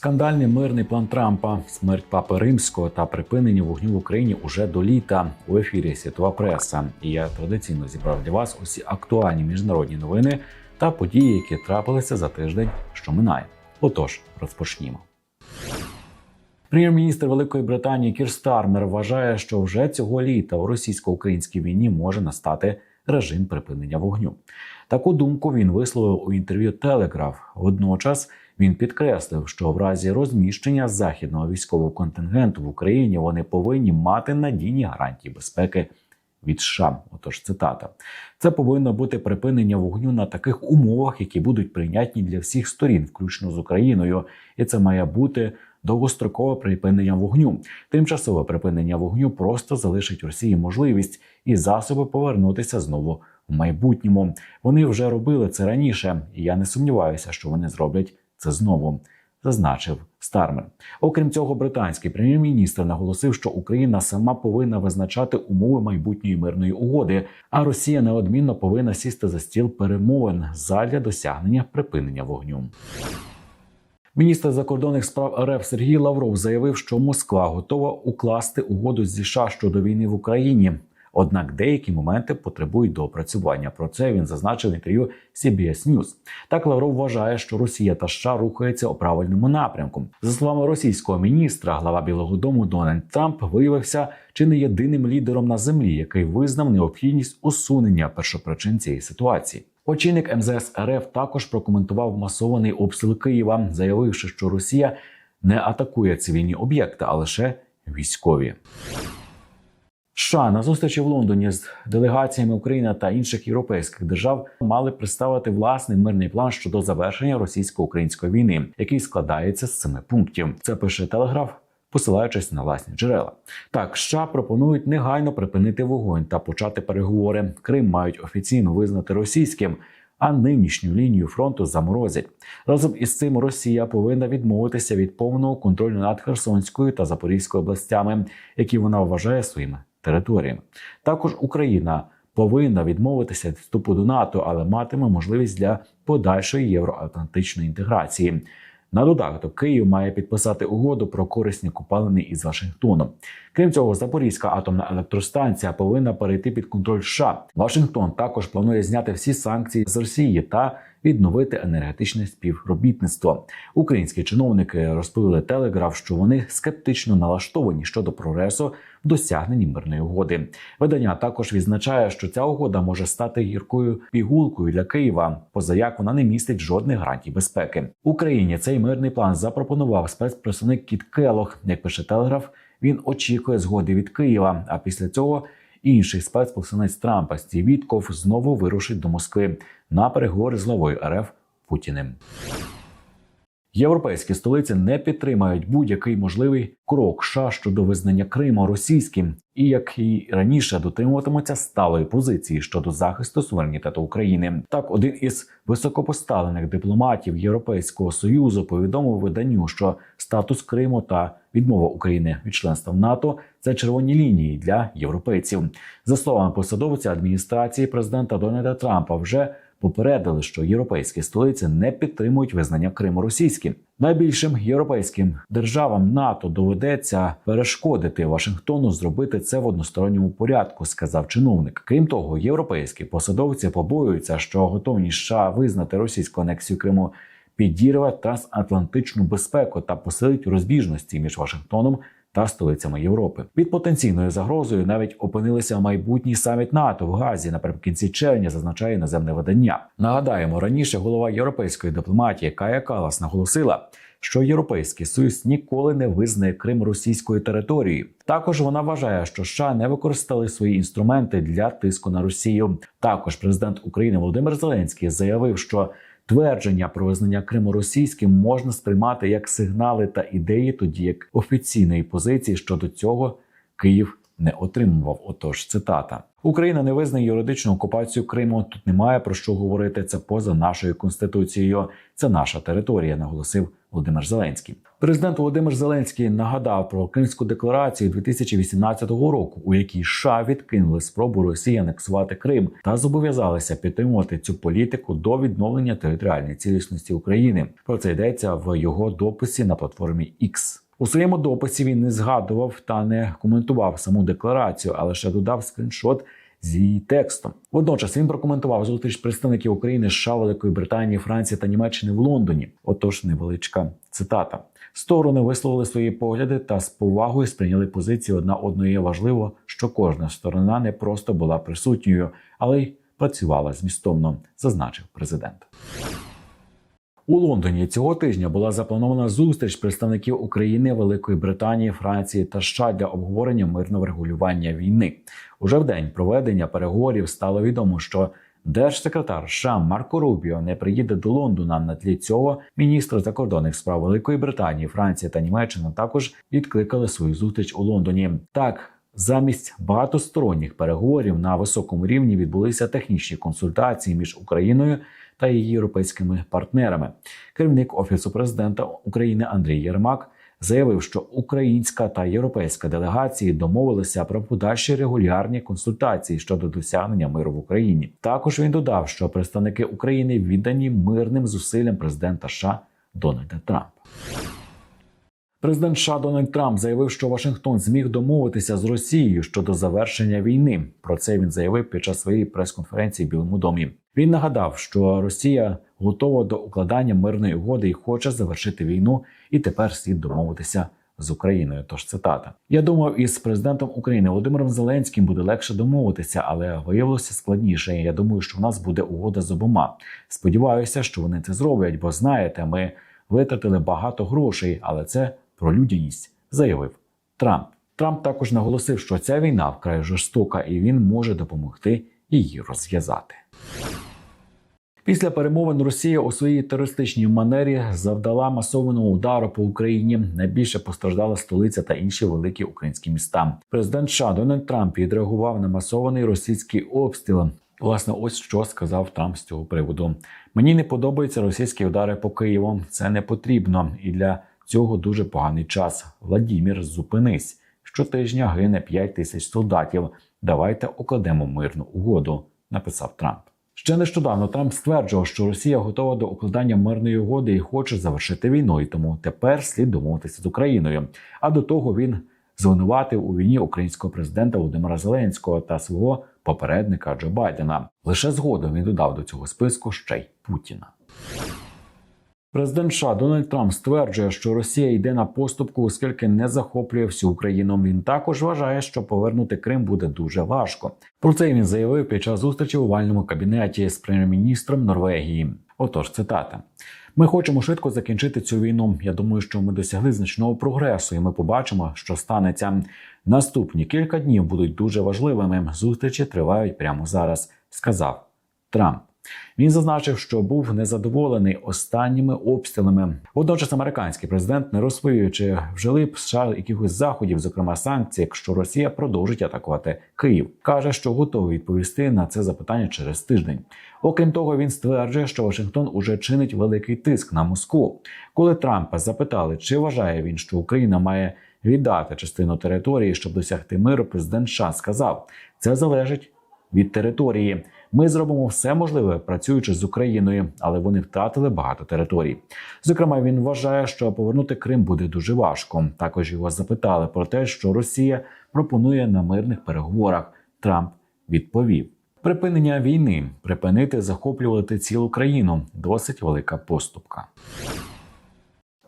Скандальний мирний план Трампа, смерть папи римського та припинення вогню в Україні уже до літа у ефірі Світова преса. І я традиційно зібрав для вас усі актуальні міжнародні новини та події, які трапилися за тиждень, що минає. Отож, розпочнімо. Прем'єр-міністр Великої Британії Кір Стармер вважає, що вже цього літа у російсько-українській війні може настати режим припинення вогню. Таку думку він висловив у інтерв'ю Телеграф. Водночас він підкреслив, що в разі розміщення західного військового контингенту в Україні вони повинні мати надійні гарантії безпеки від США. Отож, цитата: це повинно бути припинення вогню на таких умовах, які будуть прийнятні для всіх сторін, включно з Україною, і це має бути. Довгострокове припинення вогню, тимчасове припинення вогню просто залишить Росії можливість і засоби повернутися знову в майбутньому. Вони вже робили це раніше, і я не сумніваюся, що вони зроблять це знову. Зазначив Стармер. Окрім цього, британський прем'єр-міністр наголосив, що Україна сама повинна визначати умови майбутньої мирної угоди, а Росія неодмінно повинна сісти за стіл перемовин задля досягнення припинення вогню. Міністр закордонних справ РФ Сергій Лавров заявив, що Москва готова укласти угоду з США щодо війни в Україні. Однак деякі моменти потребують доопрацювання. Про це він зазначив в інтерв'ю CBS News. Так Лавров вважає, що Росія та США рухаються у правильному напрямку. За словами російського міністра, глава Білого Дому Дональд Трамп виявився чи не єдиним лідером на землі, який визнав необхідність усунення першопричин цієї ситуації. Очільник МЗС РФ також прокоментував масований обстріл Києва, заявивши, що Росія не атакує цивільні об'єкти, а лише військові. США на зустрічі в Лондоні з делегаціями України та інших європейських держав мали представити власний мирний план щодо завершення російсько-української війни, який складається з семи пунктів. Це пише Телеграф. Посилаючись на власні джерела, так США пропонують негайно припинити вогонь та почати переговори. Крим мають офіційно визнати російським, а нинішню лінію фронту заморозять. Разом із цим Росія повинна відмовитися від повного контролю над Херсонською та Запорізькою областями, які вона вважає своїми територіями. Також Україна повинна відмовитися від вступу до НАТО, але матиме можливість для подальшої євроатлантичної інтеграції. На додаток Київ має підписати угоду про корисні купалини із Вашингтоном. Крім цього, Запорізька атомна електростанція повинна перейти під контроль США. Вашингтон також планує зняти всі санкції з Росії та відновити енергетичне співробітництво. Українські чиновники розповіли Телеграф, що вони скептично налаштовані щодо прогресу в досягненні мирної угоди. Видання також відзначає, що ця угода може стати гіркою пігулкою для Києва, позаяк вона не містить жодних гарантій безпеки. Україні цей мирний план запропонував спецпредставник Кіт Келох. Як пише Телеграф, він очікує згоди від Києва. А після цього інший спецпосланець Трампа Стів Вітков знову вирушить до Москви на переговори з главою РФ Путіним. Європейські столиці не підтримають будь-який можливий крок США щодо визнання Криму російським, і як і раніше дотримуватимуться сталої позиції щодо захисту суверенітету України. Так, один із високопоставлених дипломатів Європейського союзу повідомив виданню, що статус Криму та відмова України від членства в НАТО це червоні лінії для європейців. За словами посадовця адміністрації президента Дональда Трампа, вже попередили, що європейські столиці не підтримують визнання Криму російським. Найбільшим європейським державам НАТО доведеться перешкодити Вашингтону зробити це в односторонньому порядку, сказав чиновник. Крім того, європейські посадовці побоюються, що готовність США визнати російську анексію Криму підірве трансатлантичну безпеку та посилить розбіжності між Вашингтоном та столицями Європи. Під потенційною загрозою навіть опинилися майбутній саміт НАТО в Газі наприкінці червня, зазначає іноземне видання. Нагадаємо, раніше голова європейської дипломатії Кая Калас наголосила. Що європейський союз ніколи не визнає Крим російською територією. Також вона вважає, що США не використали свої інструменти для тиску на Росію. Також президент України Володимир Зеленський заявив, що Твердження про визнання Криму російським можна сприймати як сигнали та ідеї, тоді як офіційної позиції щодо цього Київ не отримував. Отож, цитата Україна не визнає юридичну окупацію Криму. Тут немає про що говорити. Це поза нашою конституцією. Це наша територія, наголосив Володимир Зеленський. Президент Володимир Зеленський нагадав про Кримську декларацію 2018 року, у якій США відкинули спробу Росії анексувати Крим та зобов'язалися підтримувати цю політику до відновлення територіальної цілісності України. Про це йдеться в його дописі на платформі X. У своєму дописі він не згадував та не коментував саму декларацію, а лише додав скріншот з її текстом. Водночас він прокоментував зустріч представників України, США, Великої Британії, Франції та Німеччини в Лондоні. Отож, невеличка цитата. Сторони висловили свої погляди та з повагою сприйняли позиції одна одної. Важливо, що кожна сторона не просто була присутньою, але й працювала змістовно, зазначив президент. У Лондоні цього тижня була запланована зустріч представників України, Великої Британії, Франції та США для обговорення мирного врегулювання війни. Уже в день проведення переговорів стало відомо, що держсекретар США Марко Рубіо не приїде до Лондона. На тлі цього міністр закордонних справ Великої Британії, Франції та Німеччини також відкликали свою зустріч у Лондоні. Так. Замість багатосторонніх переговорів на високому рівні відбулися технічні консультації між Україною та її європейськими партнерами. Керівник офісу президента України Андрій Єрмак заявив, що українська та європейська делегації домовилися про подальші регулярні консультації щодо досягнення миру в Україні. Також він додав, що представники України віддані мирним зусиллям президента США Дональда Трампа. Президент США Дональд Трамп заявив, що Вашингтон зміг домовитися з Росією щодо завершення війни. Про це він заявив під час своєї прес-конференції в Білому домі. Він нагадав, що Росія готова до укладання мирної угоди і хоче завершити війну, і тепер слід домовитися з Україною. Тож цитата: я думав, із президентом України Володимиром Зеленським буде легше домовитися, але виявилося складніше. Я думаю, що в нас буде угода з обома. Сподіваюся, що вони це зроблять, бо знаєте, ми витратили багато грошей, але це про людяність, заявив Трамп. Трамп також наголосив, що ця війна вкрай жорстока, і він може допомогти її розв'язати. Після перемовин Росія у своїй терористичній манері завдала масованого удару по Україні. Найбільше постраждала столиця та інші великі українські міста. Президент США Дональд Трамп відреагував на масований російський обстріл. Власне, ось що сказав Трамп з цього приводу. Мені не подобаються російські удари по Києву. Це не потрібно і для цього дуже поганий час. Владімір, зупинись. Щотижня гине 5 тисяч солдатів. Давайте укладемо мирну угоду, написав Трамп. Ще нещодавно Трамп стверджував, що Росія готова до укладання мирної угоди і хоче завершити війну, і тому тепер слід домовитися з Україною. А до того він звинуватив у війні українського президента Володимира Зеленського та свого попередника Джо Байдена. Лише згодом він додав до цього списку ще й Путіна. Президент США Дональд Трамп стверджує, що Росія йде на поступку, оскільки не захоплює всю Україну. Він також вважає, що повернути Крим буде дуже важко. Про це він заявив під час зустрічі у овальному кабінеті з прем'єр-міністром Норвегії. Отож, цитата. Ми хочемо швидко закінчити цю війну. Я думаю, що ми досягли значного прогресу, і ми побачимо, що станеться. Наступні кілька днів будуть дуже важливими. Зустрічі тривають прямо зараз, сказав Трамп. Він зазначив, що був незадоволений останніми обстрілами. Водночас, американський президент не розповів, чи вжили б США якихось заходів, зокрема санкцій, якщо Росія продовжить атакувати Київ. каже, що готовий відповісти на це запитання через тиждень. Окрім того, він стверджує, що Вашингтон уже чинить великий тиск на Москву. Коли Трампа запитали, чи вважає він, що Україна має віддати частину території, щоб досягти миру, президент США сказав, це залежить від території. Ми зробимо все можливе, працюючи з Україною, але вони втратили багато територій. Зокрема, він вважає, що повернути Крим буде дуже важко. Також його запитали про те, що Росія пропонує на мирних переговорах. Трамп відповів: припинення війни, припинити захоплювати цілу країну досить велика поступка.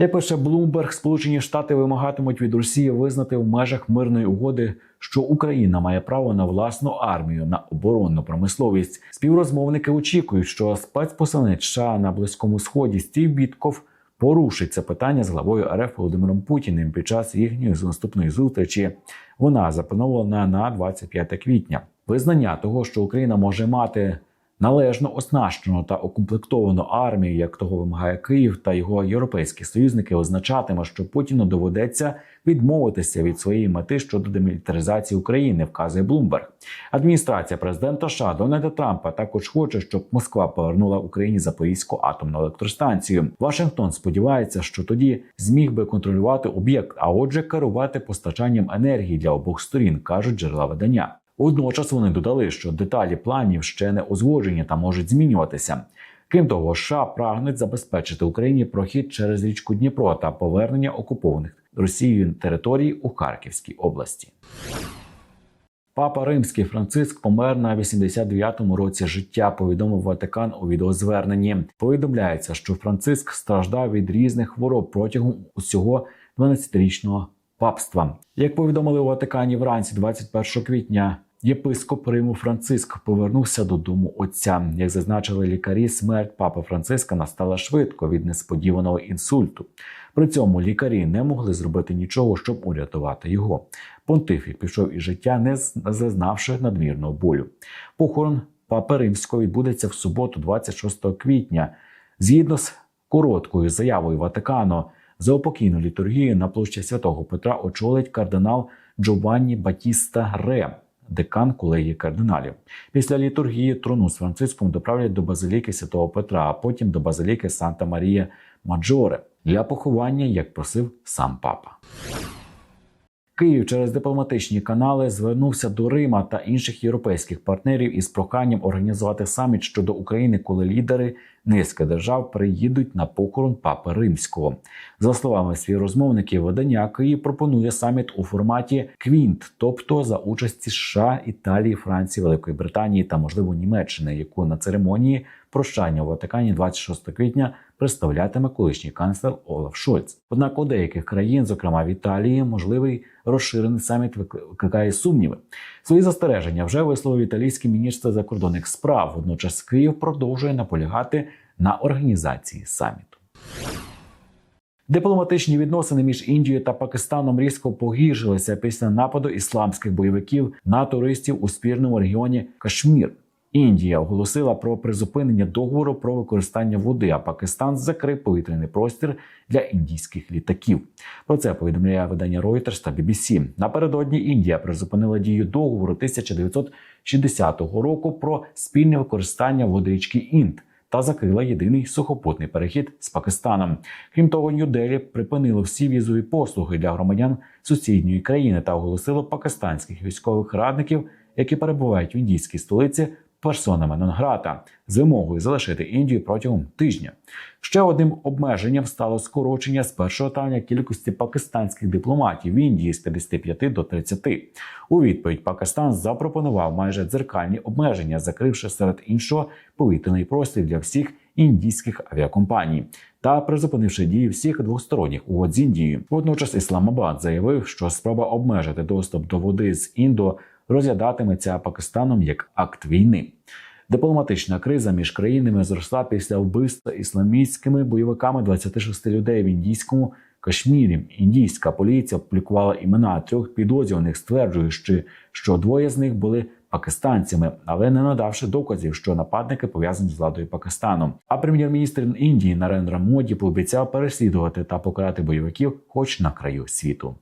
Як пише Блумберг, Сполучені Штати вимагатимуть від Росії визнати в межах мирної угоди, що Україна має право на власну армію на оборонну промисловість. Співрозмовники очікують, що спецпосланець США на близькому сході Стів Бітков порушить це питання з главою РФ Володимиром Путіним під час їхньої наступної зустрічі. Вона запланована на 25 квітня. Визнання того, що Україна може мати Належно оснащену та укомплектовану армію, як того вимагає Київ та його європейські союзники, означатиме, що Путіну доведеться відмовитися від своєї мети щодо демілітаризації України, вказує Блумберг. Адміністрація президента США Дональда Трампа також хоче, щоб Москва повернула Україні Запорізьку атомну електростанцію. Вашингтон сподівається, що тоді зміг би контролювати об'єкт, а отже, керувати постачанням енергії для обох сторін, кажуть джерела видання. Водночас вони додали, що деталі планів ще не узгоджені та можуть змінюватися. Крім того, США прагнуть забезпечити Україні прохід через річку Дніпро та повернення окупованих Росією територій у Харківській області. Папа Римський Франциск помер на 89-му році життя. Повідомив Ватикан у відеозверненні. Повідомляється, що Франциск страждав від різних хвороб протягом усього 12-річного папства. Як повідомили у Ватикані вранці, 21 квітня. Єпископ Риму Франциск повернувся додому отця. Як зазначили лікарі, смерть папи Франциска настала швидко від несподіваного інсульту. При цьому лікарі не могли зробити нічого, щоб урятувати його. Понтифік пішов із життя, не зазнавши надмірного болю. Похорон папи римського відбудеться в суботу, 26 квітня, згідно з короткою заявою Ватикану. За опокійну літургію на площі святого Петра очолить кардинал Джованні Батіста Ре, декан колегії кардиналів. Після літургії трону з Франциском доправлять до базиліки святого Петра, а потім до базиліки Санта Марія Маджоре для поховання, як просив сам папа. Київ через дипломатичні канали звернувся до Рима та інших європейських партнерів із проханням організувати саміт щодо України, коли лідери низки держав приїдуть на похорон папи римського. За словами співрозмовників видання, Київ пропонує саміт у форматі Квінт, тобто за участі США, Італії, Франції, Великої Британії та, можливо, Німеччини, яку на церемонії прощання у Ватикані 26 квітня представлятиме колишній канцлер Олаф Шольц. Однак у деяких країн, зокрема в Італії, можливий розширений саміт викликає сумніви. Свої застереження вже висловив італійський міністр закордонних справ. Водночас Київ продовжує наполягати на організації саміту. Дипломатичні відносини між Індією та Пакистаном різко погіршилися після нападу ісламських бойовиків на туристів у спірному регіоні Кашмір. Індія оголосила про призупинення договору про використання води, а Пакистан закрив повітряний простір для індійських літаків. Про це повідомляє видання Reuters та BBC. Напередодні Індія призупинила дію договору 1960 року про спільне використання води річки Інд та закрила єдиний сухопутний перехід з Пакистаном. Крім того, Нью-Делі припинило всі візові послуги для громадян сусідньої країни та оголосило пакистанських військових радників, які перебувають в індійській столиці персонами нон-грата з вимогою залишити Індію протягом тижня. Ще одним обмеженням стало скорочення з 1 травня кількості пакистанських дипломатів в Індії з 55 до 30. У відповідь Пакистан запропонував майже дзеркальні обмеження, закривши серед іншого повітряний простір для всіх індійських авіакомпаній. Та призупинивши дії всіх двосторонніх угод з Індією. Водночас Ісламабад заявив, що спроба обмежити доступ до води з Індо розглядатиметься Пакистаном як акт війни. Дипломатична криза між країнами зросла після вбивства ісламістськими бойовиками 26 людей в індійському Кашмірі. Індійська поліція опублікувала імена трьох підозрюваних, стверджуючи, що двоє з них були пакистанцями, але не надавши доказів, що нападники пов'язані з владою Пакистану. А прем'єр-міністр Індії Нарендра Моді пообіцяв переслідувати та покарати бойовиків, хоч на краю світу.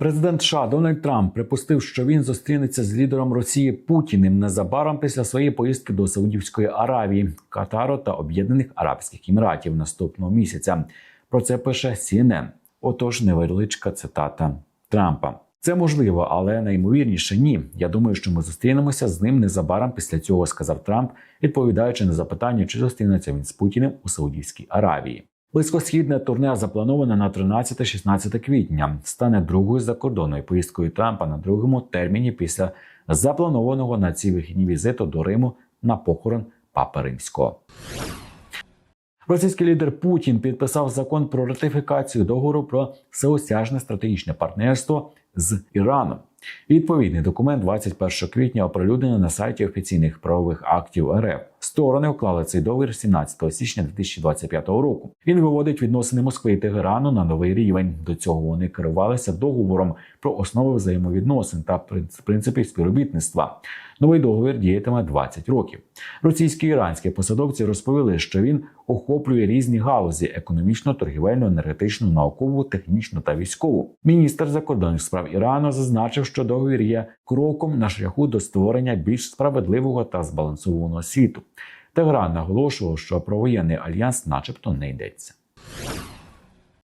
Президент США Дональд Трамп припустив, що він зустрінеться з лідером Росії Путіним незабаром після своєї поїздки до Саудівської Аравії, Катару та Об'єднаних Арабських Еміратів наступного місяця. Про це пише CNN. Отож, невеличка цитата Трампа. Це можливо, але найімовірніше ні. Я думаю, що ми зустрінемося з ним незабаром після цього, сказав Трамп, відповідаючи на запитання, чи зустрінеться він з Путіним у Саудівській Аравії. Близькосхідне турне заплановане на 13-16 квітня. Стане другою закордонною поїздкою Трампа на другому терміні після запланованого на ці вихідні візиту до Риму на похорон Папи Римського. Російський лідер Путін підписав закон про ратифікацію договору про всеосяжне стратегічне партнерство з Іраном. Відповідний документ 21 квітня оприлюднено на сайті офіційних правових актів РФ. Сторони уклали цей договір 17 січня 2025 року. Він виводить відносини Москви і Тегерану на новий рівень. До цього вони керувалися договором про основи взаємовідносин та принц- принципів співробітництва. Новий договір діятиме 20 років. Російські і іранські посадовці розповіли, що він охоплює різні галузі: економічну, торгівельну, енергетичну, наукову, технічну та військову. Міністр закордонних справ Ірану зазначив, що договір є кроком на шляху до створення більш справедливого та збалансованого світу. Тегеран наголошував, що про воєнний альянс, начебто, не йдеться.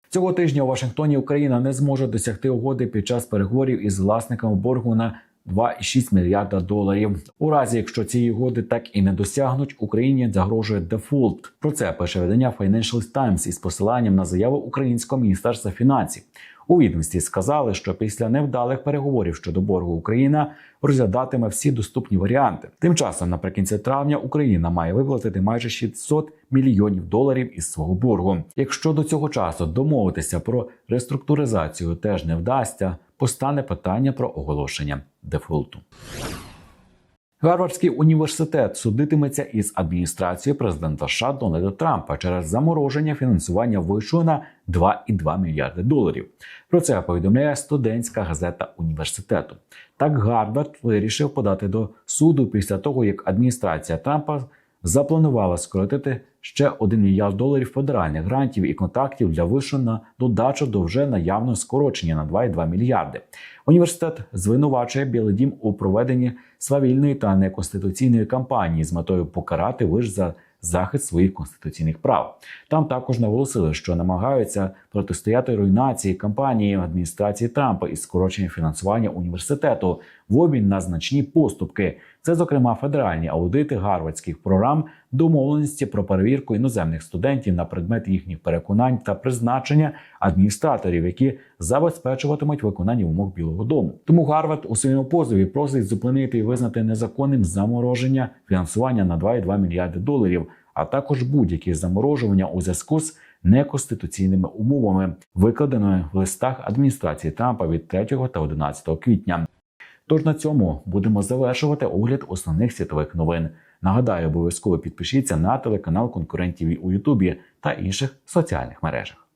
Цього тижня у Вашингтоні Україна не зможе досягти угоди під час переговорів із власниками боргу на 2,6 мільярда доларів. У разі, якщо ці угоди так і не досягнуть, Україні загрожує дефолт. Про це пише видання Financial Times із посиланням на заяву українського міністерства фінансів. У відомстві сказали, що після невдалих переговорів щодо боргу Україна розглядатиме всі доступні варіанти. Тим часом, наприкінці травня, Україна має виплатити майже 600 мільйонів доларів із свого боргу. Якщо до цього часу домовитися про реструктуризацію теж не вдасться, постане питання про оголошення дефолту. Гарвардський університет судитиметься із адміністрацією президента США Дональда Трампа через замороження фінансування вищого на 2,2 мільярди доларів. Про це повідомляє студентська газета університету. Так Гарвард вирішив подати до суду після того, як адміністрація Трампа запланувала скоротити ще 1 мільярд доларів федеральних грантів і контактів для вишу на додачу до вже наявного скорочення на 2,2 мільярди. Університет звинувачує Білий Дім у проведенні свавільної та неконституційної кампанії з метою покарати виш за захист своїх конституційних прав. Там також наголосили, що намагаються протистояти руйнації кампанії адміністрації Трампа із скороченням фінансування університету в обмін на значні поступки. Це, зокрема, федеральні аудити гарвардських програм, домовленості про перевірку іноземних студентів на предмет їхніх переконань та призначення адміністраторів, які забезпечуватимуть виконання вимог Білого Дому. Тому Гарвард у своєму позові просить зупинити і визнати незаконним замороження фінансування на 2,2 мільярди доларів, а також будь-які заморожування у зв'язку з неконституційними умовами, викладеними в листах адміністрації Трампа від 3 та 11 квітня. Тож на цьому будемо завершувати огляд основних світових новин. Нагадаю, обов'язково підпишіться на телеканал конкурентів у Ютубі та інших соціальних мережах.